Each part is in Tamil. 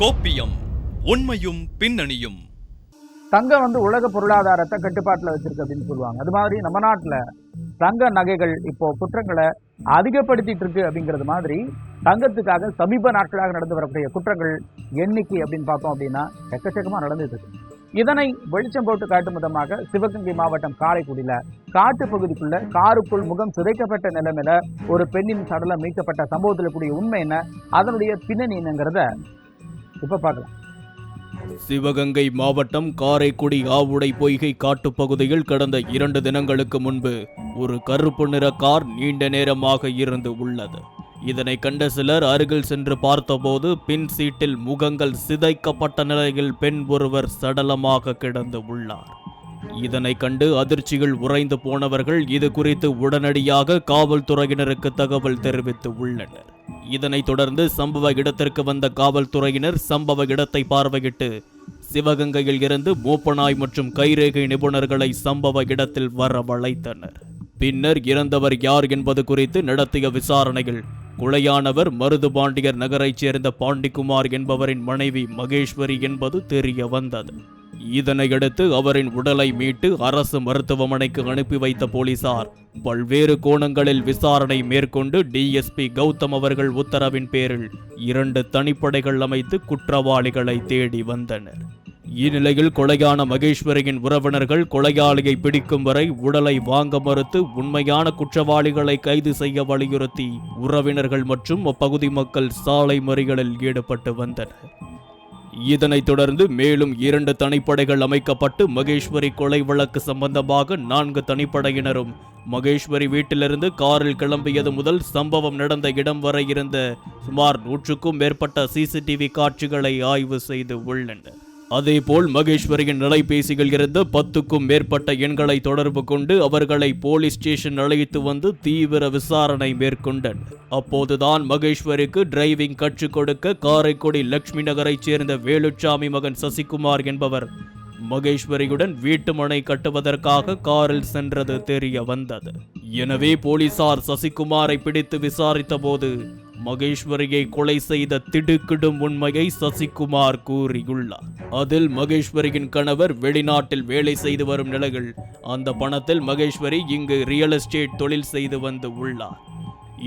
கோப்பியம் உண்மையும் பின்னணியும். தங்கம் வந்து உலக பொருளாதாரத்தை கட்டுப்பாட்டில் வச்சிருக்கு அப்படின்னு சொல்லுவாங்க. அது மாதிரி நம்ம நாட்டில் தங்க நகைகள் இப்போ குற்றங்களை அதிகப்படுத்திட்டு இருக்கு அப்படிங்கிறது மாதிரி தங்கத்துக்காக சமீப நாட்களாக நடந்து வரக்கூடிய குற்றங்கள் எண்ணிக்கை அப்படின்னு பார்த்தோம் அப்படின்னா எக்கச்சக்கமாக நடந்துட்டு இருக்கு. இதனை வெளிச்சம் போட்டு காட்டும் விதமாக சிவகங்கை மாவட்டம் காரைக்குடியில காட்டு பகுதிக்குள்ள காருக்குள் முகம் சிதைக்கப்பட்ட நிலைமையில ஒரு பெண்ணின் சடலம் மீட்கப்பட்ட சம்பவத்தில் கூடிய உண்மை என்ன? அதனுடைய பின்னணி என்னங்கிறத இப்போ பார்க்கலாம். சிவகங்கை மாவட்டம் காரைக்குடி ஆவுடை பொய்கை காட்டுப் பகுதியில் கடந்த இரண்டு தினங்களுக்கு முன்பு ஒரு கருப்பு நிற கார் நீண்ட நேரமாக இருந்து உள்ளது. இதனை கண்ட சிலர் அருகில் சென்று பார்த்தபோது பின் சீட்டில் முகங்கள் சிதைக்கப்பட்ட நிலையில் பெண் ஒருவர் சடலமாக கிடந்து உள்ளார். இதனை கண்டு அதிர்ச்சிகள் உறைந்து போனவர்கள் இது குறித்து உடனடியாக காவல்துறையினருக்கு தகவல் தெரிவித்து உள்ளனர். இதனைத் தொடர்ந்து சம்பவ இடத்திற்கு வந்த காவல்துறையினர் சம்பவ இடத்தை பார்வையிட்டு சிவகங்கையில் இருந்து மூப்பனாய் மற்றும் கைரேகை நிபுணர்களை சம்பவ இடத்தில் வரவழைத்தனர். பின்னர் இறந்தவர் யார் என்பது குறித்து நடத்திய விசாரணையில் கொலையானவர் மருதுபாண்டியர் நகரைச் சேர்ந்த பாண்டிக்குமார் என்பவரின் மனைவி மகேஸ்வரி என்பது தெரிய வந்தது. இதனையடுத்து அவரின் உடலை மீட்டு அரசு மருத்துவமனைக்கு அனுப்பி வைத்த போலீசார் பல்வேறு கோணங்களில் விசாரணை மேற்கொண்டு டிஎஸ்பி கௌதம் அவர்கள் உத்தரவின் பேரில் இரண்டு தனிப்படைகள் அமைத்து குற்றவாளிகளை தேடி வந்தனர். இந்நிலையில் கொலையான மகேஸ்வரியின் உறவினர்கள் கொலையாளியை பிடிக்கும் வரை உடலை வாங்க மறுத்து உண்மையான குற்றவாளிகளை கைது செய்ய வலியுறுத்தி உறவினர்கள் மற்றும் அப்பகுதி மக்கள் சாலை மறிகளில் ஈடுபட்டு வந்தனர். இதனைத் தொடர்ந்து மேலும் இரண்டு தனிப்படைகள் அமைக்கப்பட்டு மகேஸ்வரி கொலை வழக்கு சம்பந்தமாக நான்கு தனிப்படையினரும் மகேஸ்வரி வீட்டிலிருந்து காரில் கிளம்பியது முதல் சம்பவம் நடந்த இடம் வரை இருந்த சுமார் நூற்றுக்கும் மேற்பட்ட சிசிடிவி காட்சிகளை ஆய்வு செய்து உள்ளனர். அதேபோல் மகேஸ்வரியின் அலைபேசியில் இருந்த பத்துக்கும் மேற்பட்ட எண்களை தொடர்பு கொண்டு அவர்களை போலீஸ் ஸ்டேஷன் அழைத்து வந்து தீவிர விசாரணை மேற்கொண்டனர். அப்போதுதான் மகேஸ்வரிக்கு டிரைவிங் கற்றுக் கொடுக்க காரைக்குடி லட்சுமி நகரைச் சேர்ந்த வேலுச்சாமி மகன் சசிகுமார் என்பவர் மகேஸ்வரியுடன் வீட்டு மனை கட்டுவதற்காக காரில் சென்றது தெரிய வந்தது. எனவே போலீசார் சசிகுமாரை பிடித்து விசாரித்தபோது மகேஸ்வரியை கொலை செய்த திடுக்கிடும் உண்மையை சசிகுமார் கூறியுள்ளார். அதில் மகேஸ்வரியின் கணவர் வெளிநாட்டில் வேலை செய்து வரும் நிலையில் அந்த பணத்தில் மகேஸ்வரி இங்கு ரியல் எஸ்டேட் தொழில் செய்து வந்து உள்ளார்.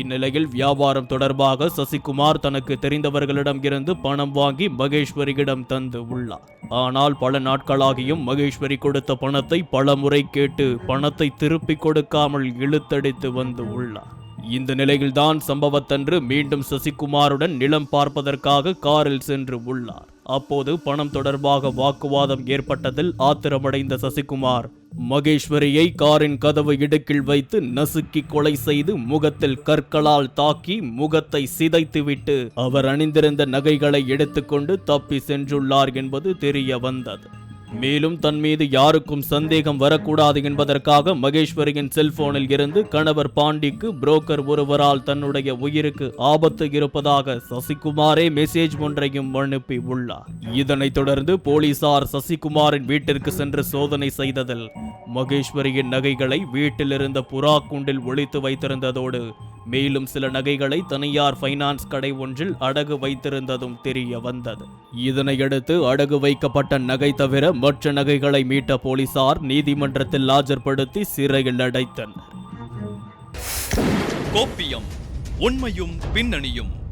இந்நிலையில் வியாபாரம் தொடர்பாக சசிகுமார் தனக்கு தெரிந்தவர்களிடம் இருந்து பணம் வாங்கி மகேஸ்வரியிடம் தந்து உள்ளார். ஆனால் பல நாட்களாகியும் மகேஸ்வரி கொடுத்த பணத்தை பல முறை கேட்டு பணத்தை திருப்பிக் கொடுக்காமல் இழுத்தடித்து வந்து உள்ளார். இந்த நிலையில்தான் சம்பவத்தன்று மீண்டும் சசிகுமாருடன் நிலம் பார்ப்பதற்காக காரில் சென்று உள்ளார். அப்போது பணம் தொடர்பாக வாக்குவாதம் ஏற்பட்டதில் ஆத்திரமடைந்த சசிகுமார் மகேஸ்வரியை காரின் கதவு இடுக்கில் வைத்து நசுக்கி கொலை செய்து முகத்தில் கற்களால் தாக்கி முகத்தை சிதைத்துவிட்டு அவர் அணிந்திருந்த நகைகளை எடுத்துக்கொண்டு தப்பி சென்றுள்ளார் என்பது தெரிய வந்தது. மேலும் தன் மீது யாருக்கும் சந்தேகம் வரக்கூடாது என்பதற்காக மகேஸ்வரியின் செல்போனில் இருந்து கணவர் பாண்டிக்கு புரோக்கர் ஒருவரால் தன்னுடைய உயிருக்கு ஆபத்து இருப்பதாக சசிகுமாரே மெசேஜ் ஒன்றையும் அனுப்பி உள்ளார். இதனைத் தொடர்ந்து போலீசார் சசிகுமாரின் வீட்டிற்கு சென்று சோதனை செய்ததில் மகேஸ்வரியின் நகைகளை வீட்டில் இருந்த புறா கூண்டில் ஒழித்து வைத்திருந்ததோடு மேலும் சில நகைகளை தனியார் ஃபைனான்ஸ் கடை ஒன்றில் அடகு வைத்திருந்ததும் தெரிய வந்தது. இதனையடுத்து அடகு வைக்கப்பட்ட நகை தவிர மற்ற நகைகளை மீட்ட போலீசார் நீதிமன்றத்தில் ஆஜர்படுத்தி சிறையில் அடைத்தனர். கோப்பியம் உண்மையும் பின்னணியும்.